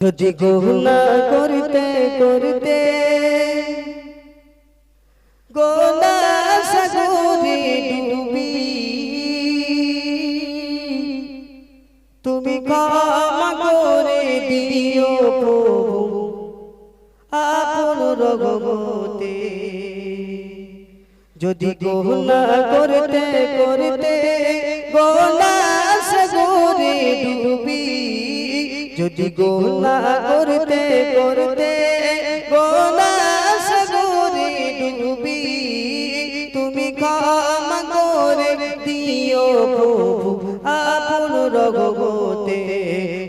যদি গহনা করতে করতে গোনা সাগরে ডুবি। তুমি ক্ষমা করে দিও প্রভু আপন রঘুমতে যদি গহনা করতে করতে গোনা যদি গোনা করতে করতে গোনা সাগরে ডুবি, তুমি ক্ষমা করে দিও প্রভু, আপন রঘুমতে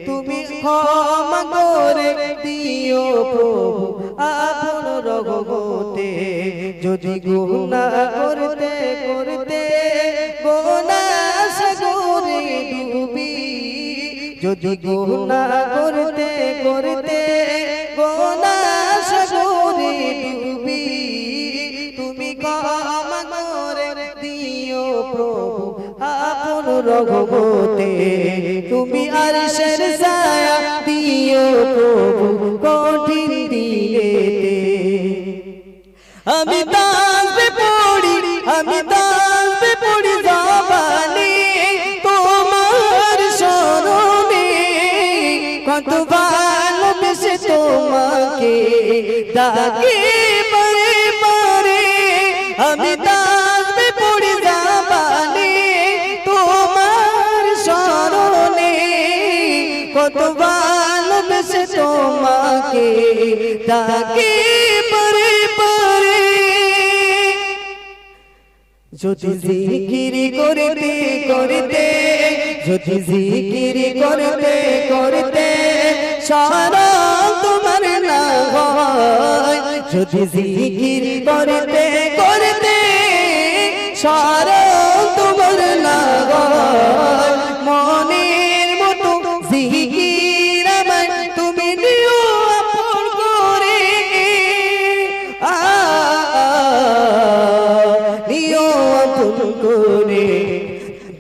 তুমি ক্ষমা করে দিও প্রভু, আপন রঘুমতে যদি গুণা করতে করতে যদি করতে করতে ডুবি, তুমি দিও প্রভু, আপন তুমি আর শের ছায়া দিও প্রভু, কঠিন আমি দাসে কত ভালোবেসে তোমাকে ডাকে পরে পরে আমি দাসে পড়ি জাবানি তোমার শরণে কত ভালোবেসে তোমাকে ডাকে পরে পরে যদি জিকিরি করতে করতে যদি জিকিরি করতে করতে সারা তোমার না হয় যদি জিকিরি করতে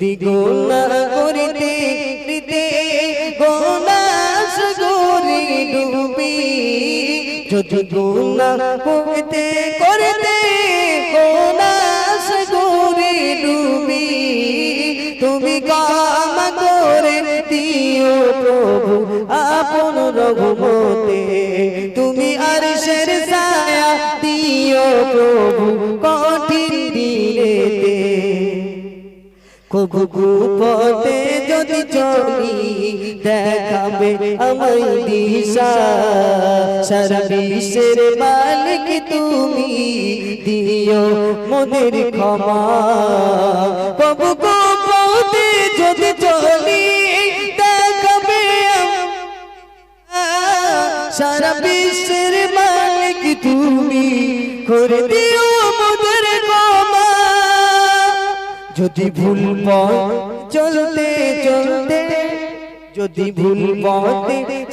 দ্বিগুণা করিতে দিতে গোনাস গরি ডুবি যদি গুণা করতে করতে গরি ডুবি তুমি কাম করে দিও প্রভু আপন রঘুমতে তুমি আর শের ছায়া দিও প্রভু কঠিন দিলেতে কবু পথে যদি চলি দেখাবে আমায় দিশা। সারা বিশ্বের মালিক তুমি, দিও মনের ক্ষমা। কবু পথে যদি চলি দেখাবে সারা বিশ্বের মালিক তুমি, করে দিও যদি ভুল চলতে চলতে, যদি ভুল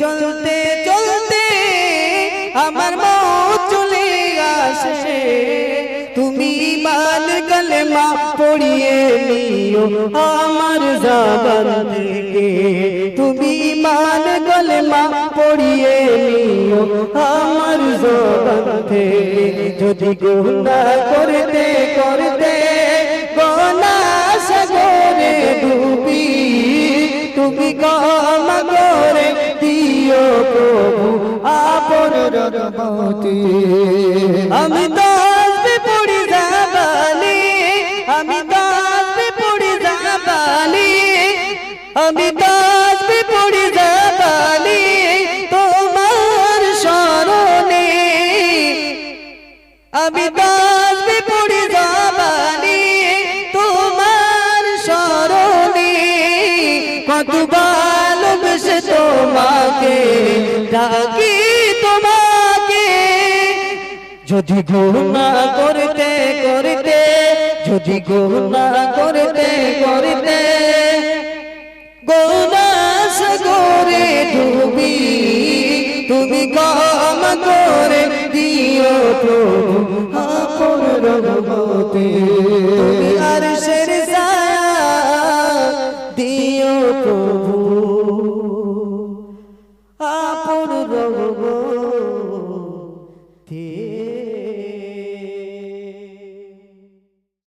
চলতে চলতে আমার মৌ চলে আসে, তুমি মান কলমা পড়িয়ে নিও আমার জাবান থেকে। তুমি মান কলমা পড়িয়ে নিও আমার জাবান থেকে। যদি করতে করতে তুমি করে দিও প্রভু আপন রঘুমতি আমি দাসে পড়ি যাবানি আমি দাসে পড়ি যাবানি আমি পড়ি তোমার শরণে। আমি পড়ি ভালোবেসে তোমাকে, ডাকি তোমাকে। যদি গুণা করতে করতে, যদি গুণা করতে করতে গোনাস করে ডুবি, তুমি কাম করে